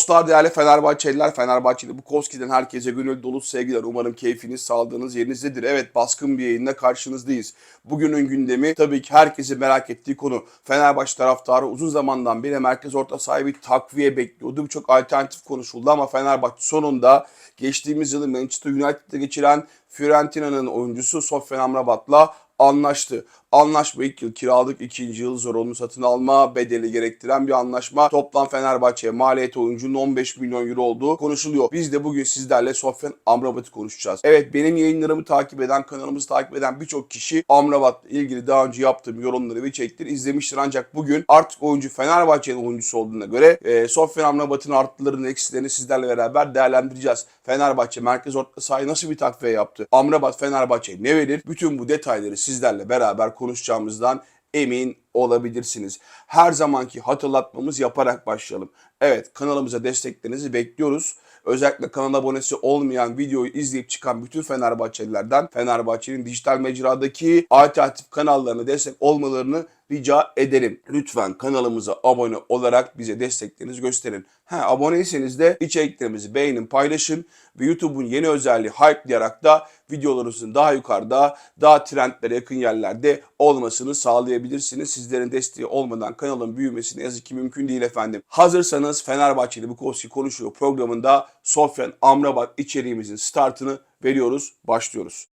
Dostlar, değerli Fenerbahçeliler, Fenerbahçeli Bukowski'den herkese gönül dolu sevgiler. Umarım keyfiniz, sağlığınız yerinizdedir. Evet, baskın bir yayınla karşınızdayız. Bugünün gündemi tabii ki herkesi merak ettiği konu. Fenerbahçe taraftarı uzun zamandan beri merkez orta sahibi takviye bekliyordu. Birçok alternatif konuşuldu ama Fenerbahçe sonunda geçtiğimiz yılı Manchester United'da geçiren Fiorentina'nın oyuncusu Sofyan Amrabat'la anlaştı. Anlaşma ilk yıl kiralık, ikinci yıl zorunlu satın alma bedeli gerektiren bir anlaşma. Toplam Fenerbahçe'ye maliyeti oyuncunun 15 milyon euro olduğu konuşuluyor. Biz de bugün sizlerle Sofyan Amrabat'ı konuşacağız. Evet benim yayınlarımı takip eden, kanalımızı takip eden birçok kişi Amrabat'la ilgili daha önce yaptığım yorumları ve içerikleri izlemiştir. Ancak bugün artık oyuncu Fenerbahçe'nin oyuncusu olduğuna göre e, Sofyan Amrabat'ın artılarını, eksilerini sizlerle beraber değerlendireceğiz. Fenerbahçe merkez orta sahayı nasıl bir takviye yaptı? Amrabat Fenerbahçe'ye ne verir? Bütün bu detayları sizlerle beraber konuşacağımızdan emin olabilirsiniz. Her zamanki hatırlatmamız yaparak başlayalım. Evet kanalımıza desteklerinizi bekliyoruz. Özellikle kanal abonesi olmayan videoyu izleyip çıkan bütün Fenerbahçelilerden Fenerbahçe'nin dijital mecradaki alternatif kanallarına destek olmalarını rica ederim. Lütfen kanalımıza abone olarak bize desteklerinizi gösterin. Ha, aboneyseniz de içeriklerimizi beğenin, paylaşın ve YouTube'un yeni özelliği hype'layarak da videolarınızın daha yukarıda, daha trendlere yakın yerlerde olmasını sağlayabilirsiniz. Sizlerin desteği olmadan kanalın büyümesi ne yazık ki mümkün değil efendim. Hazırsanız Fenerbahçeli Bukowski konuşuyor programında Sofyan Amrabat içeriğimizin startını veriyoruz, başlıyoruz.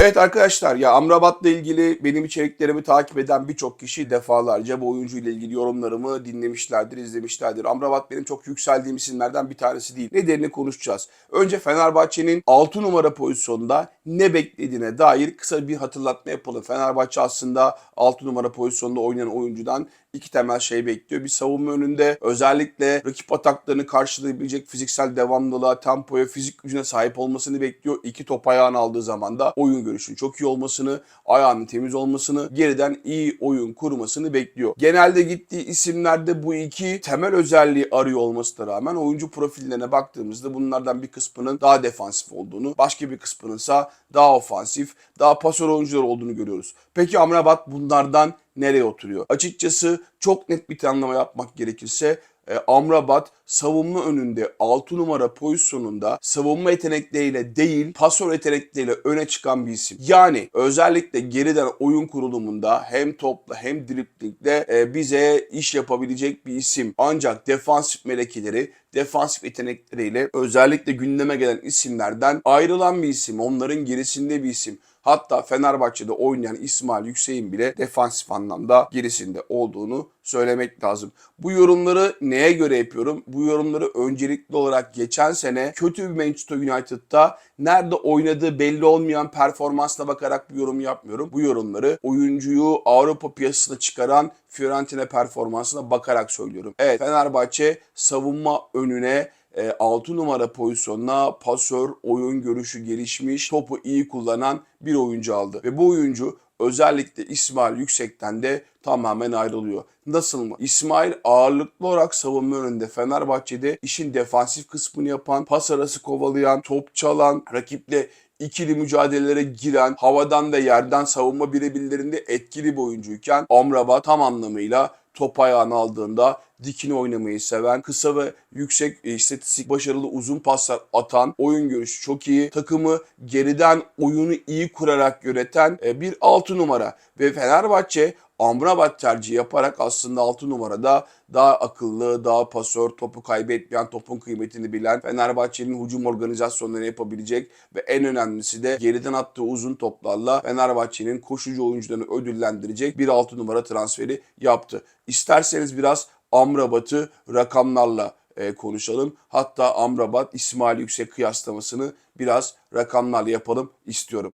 Evet arkadaşlar ya Amrabat'la ilgili benim içeriklerimi takip eden birçok kişi defalarca bu oyuncuyla ilgili yorumlarımı dinlemişlerdir, izlemişlerdir. Amrabat benim çok yükseldiğim isimlerden bir tanesi değil. Nedenini konuşacağız. Önce Fenerbahçe'nin 6 numara pozisyonda ne beklediğine dair kısa bir hatırlatma yapalım. Fenerbahçe aslında 6 numara pozisyonda oynayan oyuncudan iki temel şey bekliyor. Bir savunma önünde özellikle rakip ataklarını karşılayabilecek fiziksel devamlılığa, tempoya, fizik gücüne sahip olmasını bekliyor. İki top ayağını aldığı zaman da oyun görüşünün çok iyi olmasını, ayağının temiz olmasını, geriden iyi oyun kurmasını bekliyor. Genelde gittiği isimlerde bu iki temel özelliği arıyor olmasına rağmen oyuncu profillerine baktığımızda bunlardan bir kısmının daha defansif olduğunu, başka bir kısmının ise daha ofansif, daha pasör oyuncular olduğunu görüyoruz. Peki Amrabat bunlardan nereye oturuyor? Açıkçası çok net bir tanımlama yapmak gerekirse e, Amrabat savunma önünde 6 numara pozisyonunda savunma yetenekleriyle değil pasör yetenekleriyle öne çıkan bir isim. Yani özellikle geriden oyun kurulumunda hem topla hem driplingle e, bize iş yapabilecek bir isim. Ancak defansif melekeleri, defansif yetenekleriyle özellikle gündeme gelen isimlerden ayrılan bir isim. Onların gerisinde bir isim. Hatta Fenerbahçe'de oynayan İsmail Yüksek'in bile defansif anlamda gerisinde olduğunu söylemek lazım. Bu yorumları neye göre yapıyorum? Bu yorumları öncelikli olarak geçen sene kötü bir Manchester United'da nerede oynadığı belli olmayan performansla bakarak bu yorum yapmıyorum. Bu yorumları oyuncuyu Avrupa piyasasına çıkaran Fiorentina performansına bakarak söylüyorum. Evet Fenerbahçe savunma önüne 6 numara pozisyonuna pasör, oyun görüşü gelişmiş, topu iyi kullanan bir oyuncu aldı. Ve bu oyuncu özellikle İsmail Yüksek'ten de tamamen ayrılıyor. Nasıl mı? İsmail ağırlıklı olarak savunma önünde Fenerbahçe'de işin defansif kısmını yapan, pas arası kovalayan, top çalan, rakiple ikili mücadelelere giren, havadan ve yerden savunma birebirlerinde etkili bir oyuncuyken Amrabat tam anlamıyla top ayağını aldığında dikini oynamayı seven, kısa ve yüksek istatistik başarılı uzun paslar atan, oyun görüşü çok iyi, takımı geriden oyunu iyi kurarak yöneten e, bir 6 numara ve Fenerbahçe Amrabat tercihi yaparak aslında 6 numarada daha akıllı, daha pasör, topu kaybetmeyen, topun kıymetini bilen, Fenerbahçe'nin hücum organizasyonlarını yapabilecek ve en önemlisi de geriden attığı uzun toplarla Fenerbahçe'nin koşucu oyuncularını ödüllendirecek bir 6 numara transferi yaptı. İsterseniz biraz Amrabat'ı rakamlarla e, konuşalım. Hatta Amrabat İsmail Yüksek kıyaslamasını biraz rakamlarla yapalım istiyorum.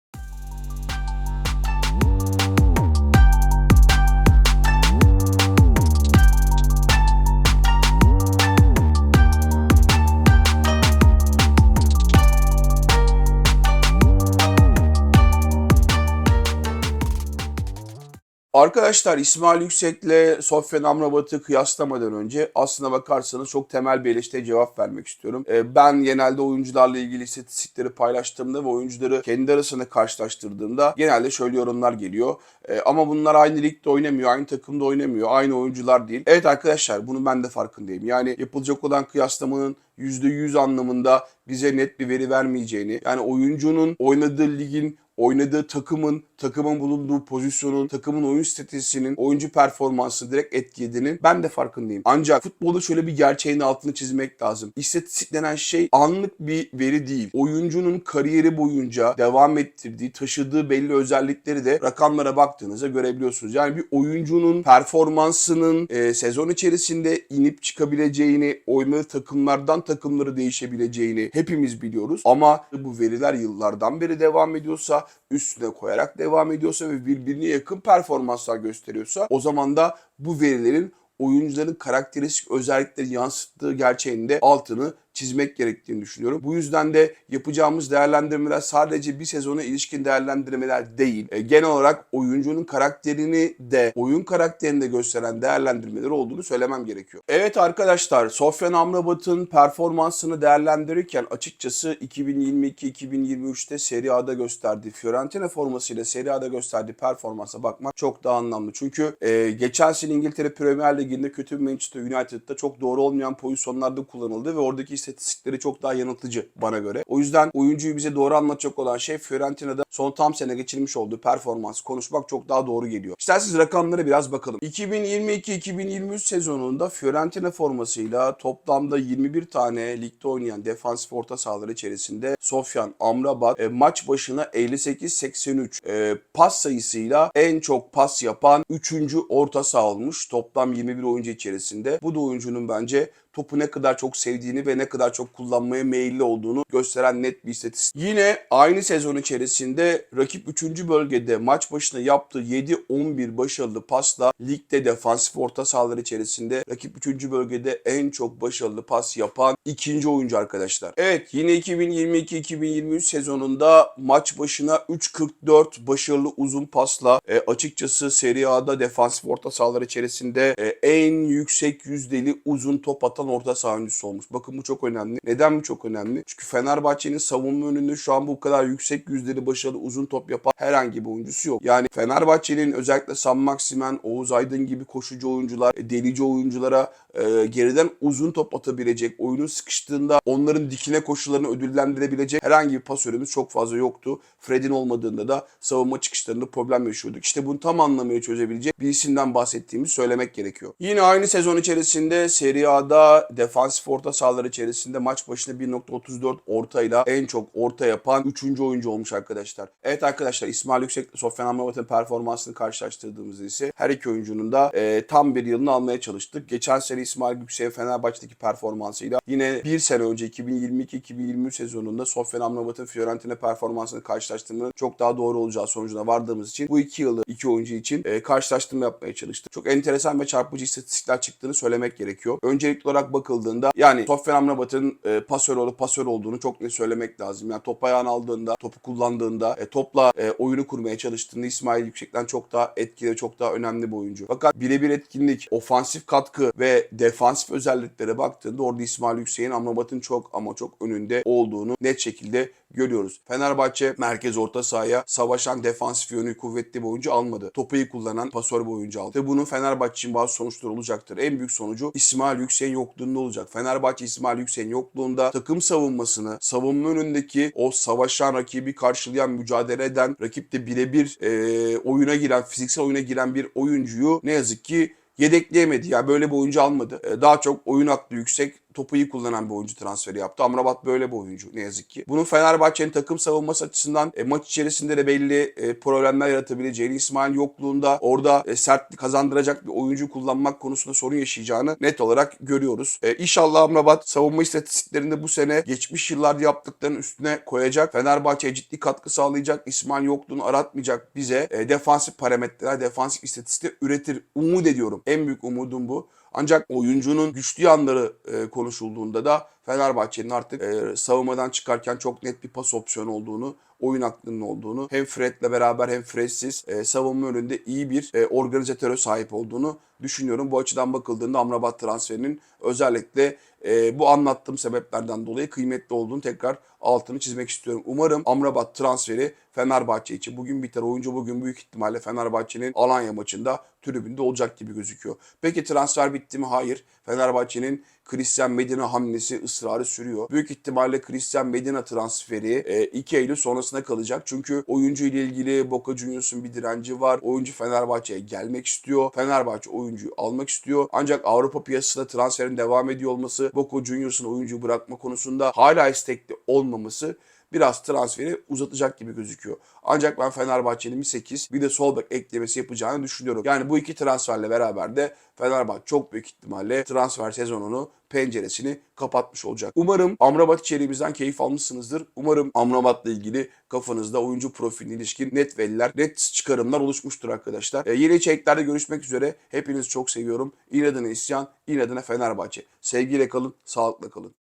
Arkadaşlar İsmail Yüksek'le Sofyan Amrabat'ı kıyaslamadan önce aslına bakarsanız çok temel bir eleştiriye cevap vermek istiyorum. Ee, ben genelde oyuncularla ilgili istatistikleri paylaştığımda ve oyuncuları kendi arasında karşılaştırdığımda genelde şöyle yorumlar geliyor. Ee, ama bunlar aynı ligde oynamıyor, aynı takımda oynamıyor, aynı oyuncular değil. Evet arkadaşlar bunun ben de farkındayım. Yani yapılacak olan kıyaslamanın %100 anlamında bize net bir veri vermeyeceğini, yani oyuncunun oynadığı ligin oynadığı takımın, takımın bulunduğu pozisyonun, takımın oyun stratejisinin, oyuncu performansı direkt etkilediğinin ben de farkındayım. Ancak futbolda şöyle bir gerçeğin altını çizmek lazım. İstatistik denen şey anlık bir veri değil. Oyuncunun kariyeri boyunca devam ettirdiği, taşıdığı belli özellikleri de rakamlara baktığınızda görebiliyorsunuz. Yani bir oyuncunun performansının e, sezon içerisinde inip çıkabileceğini, oynadığı takımlardan takımları değişebileceğini hepimiz biliyoruz. Ama bu veriler yıllardan beri devam ediyorsa üstüne koyarak devam ediyorsa ve birbirine yakın performanslar gösteriyorsa o zaman da bu verilerin oyuncuların karakteristik özellikleri yansıttığı gerçeğinde altını çizmek gerektiğini düşünüyorum. Bu yüzden de yapacağımız değerlendirmeler sadece bir sezona ilişkin değerlendirmeler değil. E, genel olarak oyuncunun karakterini de oyun karakterini de gösteren değerlendirmeler olduğunu söylemem gerekiyor. Evet arkadaşlar Sofyan Amrabat'ın performansını değerlendirirken açıkçası 2022-2023'te Serie A'da gösterdiği Fiorentina formasıyla Serie A'da gösterdiği performansa bakmak çok daha anlamlı. Çünkü e, geçen sene İngiltere Premier Ligi'nde kötü bir Manchester United'da çok doğru olmayan pozisyonlarda kullanıldı ve oradaki istatistikleri çok daha yanıltıcı bana göre. O yüzden oyuncuyu bize doğru anlatacak olan şey Fiorentina'da son tam sene geçirmiş olduğu performans konuşmak çok daha doğru geliyor. İsterseniz rakamlara biraz bakalım. 2022-2023 sezonunda Fiorentina formasıyla toplamda 21 tane ligde oynayan defansif orta sahalar içerisinde Sofyan Amrabat e, maç başına 58-83 e, pas sayısıyla en çok pas yapan 3. orta saha olmuş toplam 21 oyuncu içerisinde. Bu da oyuncunun bence topu ne kadar çok sevdiğini ve ne kadar çok kullanmaya meyilli olduğunu gösteren net bir istatistik. Yine aynı sezon içerisinde rakip 3. bölgede maç başına yaptığı 7-11 başarılı pasla ligde defansif orta sahalar içerisinde rakip 3. bölgede en çok başarılı pas yapan ikinci oyuncu arkadaşlar. Evet yine 2022-2023 sezonunda maç başına 3.44 başarılı uzun pasla e, açıkçası Serie A'da defansif orta sahalar içerisinde e, en yüksek yüzdeli uzun top atan orta saha oyuncusu olmuş. Bakın bu çok önemli. Neden bu çok önemli? Çünkü Fenerbahçe'nin savunma önünde şu an bu kadar yüksek yüzdeli başarılı uzun top yapan herhangi bir oyuncusu yok. Yani Fenerbahçe'nin özellikle Sam Maximen, Oğuz Aydın gibi koşucu oyuncular, e, delici oyunculara e, geriden uzun top atabilecek, oyunun sıkıştığında onların dikine koşularını ödüllendirebilecek herhangi bir pasörümüz çok fazla yoktu. Fred'in olmadığında da savunma çıkışlarında problem yaşıyorduk. İşte bunu tam anlamıyla çözebilecek bir isimden bahsettiğimizi söylemek gerekiyor. Yine aynı sezon içerisinde Serie A'da defansif orta sahalar içerisinde maç başına 1.34 ortayla en çok orta yapan 3. oyuncu olmuş arkadaşlar. Evet arkadaşlar İsmail Yüksek Sofyan Amrabat'ın performansını karşılaştırdığımızda ise her iki oyuncunun da e, tam bir yılını almaya çalıştık. Geçen sene İsmail Yüksek'e Fenerbahçe'deki performansıyla yine bir sene önce 2022-2023 sezonunda Sofyan Amrabat'ın Fiorentina performansını karşılaştırmanın çok daha doğru olacağı sonucuna vardığımız için bu iki yılı iki oyuncu için e, karşılaştırma yapmaya çalıştık. Çok enteresan ve çarpıcı istatistikler çıktığını söylemek gerekiyor. Öncelikli olarak bakıldığında yani Sofyan Amrabat'ın e, pasör olup pasör olduğunu çok net söylemek lazım. Yani top ayağına aldığında, topu kullandığında, e, topla e, oyunu kurmaya çalıştığında İsmail Yüksek'ten çok daha etkili, çok daha önemli bir oyuncu. Fakat birebir etkinlik, ofansif katkı ve defansif özelliklere baktığında orada İsmail Yüksek'in Amrabat'ın çok ama çok önünde olduğunu net şekilde görüyoruz. Fenerbahçe merkez orta sahaya savaşan defansif yönü kuvvetli bir oyuncu almadı. Topu iyi kullanan pasör bir oyuncu aldı. Ve bunun Fenerbahçe için bazı sonuçları olacaktır. En büyük sonucu İsmail Yüksek'in yokluğunda olacak. Fenerbahçe İsmail Yüksek'in yokluğunda takım savunmasını, savunma önündeki o savaşan rakibi karşılayan, mücadele eden, rakipte birebir e, oyuna giren, fiziksel oyuna giren bir oyuncuyu ne yazık ki yedekleyemedi. Yani böyle bir oyuncu almadı. Daha çok oyun aklı yüksek, topu iyi kullanan bir oyuncu transferi yaptı. Amrabat böyle bir oyuncu ne yazık ki. Bunun Fenerbahçe'nin takım savunması açısından e, maç içerisinde de belli e, problemler yaratabileceğini, İsmail yokluğunda orada e, sert kazandıracak bir oyuncu kullanmak konusunda sorun yaşayacağını net olarak görüyoruz. E, inşallah Amrabat savunma istatistiklerinde bu sene geçmiş yıllarda yaptıklarının üstüne koyacak. Fenerbahçe'ye ciddi katkı sağlayacak. İsmail yokluğunu aratmayacak bize. E, defansif parametreler, defansif istatistikler üretir. Umut ediyorum. En büyük umudum bu. Ancak oyuncunun güçlü yanları e, konuşulduğunda da Fenerbahçe'nin artık e, savunmadan çıkarken çok net bir pas opsiyonu olduğunu, oyun aklının olduğunu, hem Fred'le beraber hem Fred'siz e, savunma önünde iyi bir e, organizatöre sahip olduğunu düşünüyorum. Bu açıdan bakıldığında Amrabat transferinin özellikle e, bu anlattığım sebeplerden dolayı kıymetli olduğunu tekrar altını çizmek istiyorum. Umarım Amrabat transferi Fenerbahçe için bugün biter. Oyuncu bugün büyük ihtimalle Fenerbahçe'nin Alanya maçında tribünde olacak gibi gözüküyor. Peki transfer bitti mi? Hayır. Fenerbahçe'nin Christian Medina hamlesi ısrarı sürüyor. Büyük ihtimalle Christian Medina transferi e, 2 Eylül sonrasına kalacak. Çünkü oyuncu ile ilgili Boca Juniors'un bir direnci var. Oyuncu Fenerbahçe'ye gelmek istiyor. Fenerbahçe oyuncuyu almak istiyor. Ancak Avrupa piyasasında transferin devam ediyor olması, Boca Juniors'un oyuncuyu bırakma konusunda hala istekli olmaması biraz transferi uzatacak gibi gözüküyor. Ancak ben Fenerbahçe'nin bir 8 bir de sol bek eklemesi yapacağını düşünüyorum. Yani bu iki transferle beraber de Fenerbahçe çok büyük ihtimalle transfer sezonunu penceresini kapatmış olacak. Umarım Amrabat içeriğimizden keyif almışsınızdır. Umarım Amrabat'la ilgili kafanızda oyuncu profiline ilişkin net veriler, net çıkarımlar oluşmuştur arkadaşlar. Ee, yeni içeriklerde görüşmek üzere. Hepinizi çok seviyorum. İnadına isyan, inadına Fenerbahçe. Sevgiyle kalın, sağlıkla kalın.